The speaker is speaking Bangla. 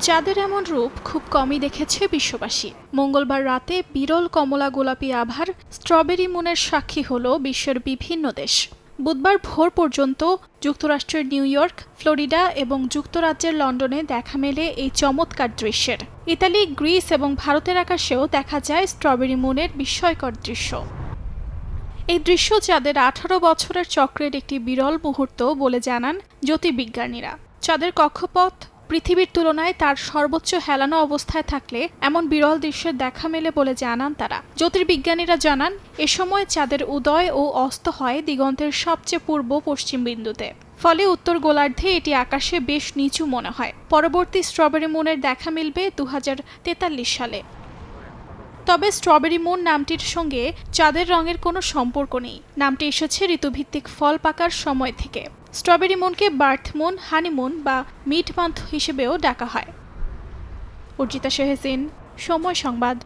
চাঁদের এমন রূপ খুব কমই দেখেছে বিশ্ববাসী। মঙ্গলবার রাতে বিরল কমলা গোলাপি আভার স্ট্রবেরি মুনের সাক্ষী হল বিশ্বের বিভিন্ন দেশ। বুধবার ভোর পর্যন্ত যুক্তরাষ্ট্রের নিউ ইয়র্ক, ফ্লোরিডা এবং যুক্তরাজ্যের লন্ডনে দেখা মেলে এই চমৎকার দৃশ্যের। ইতালি, গ্রিস এবং ভারতের আকাশেও দেখা যায় স্ট্রবেরি মুনের বিস্ময়কর দৃশ্য। এই দৃশ্য চাঁদের আঠারো বছরের চক্রের একটি বিরল মুহূর্ত বলে জানান জ্যোতির্বিজ্ঞানীরা। চাঁদের কক্ষপথ পৃথিবীর তুলনায় তার সর্বোচ্চ হেলানো অবস্থায় থাকলে এমন বিরল দৃশ্যের দেখা মেলে বলে জানান তারা। জ্যোতির্বিজ্ঞানীরা জানান, এ সময় চাঁদের উদয় ও অস্ত হয় দিগন্তের সবচেয়ে পূর্ব পশ্চিম বিন্দুতে। ফলে উত্তর গোলার্ধে এটি আকাশে বেশ নিচু মনে হয়। পরবর্তী স্ট্রবেরি মুনের দেখা মিলবে দু হাজার তেতাল্লিশ সালে। তবে স্ট্রবেরি মুন নামটির সঙ্গে চাঁদের রঙের কোনো সম্পর্ক নেই। নামটি এসেছে ঋতুভিত্তিক ফল পাকার সময় থেকে। স্ট্রবেরি মুনকে বার্থ মুন হানিমুন বা মিট মান্থ হিসেবেও ডাকা হয়। অর্জিতা শেহসিন, সময় সংবাদ।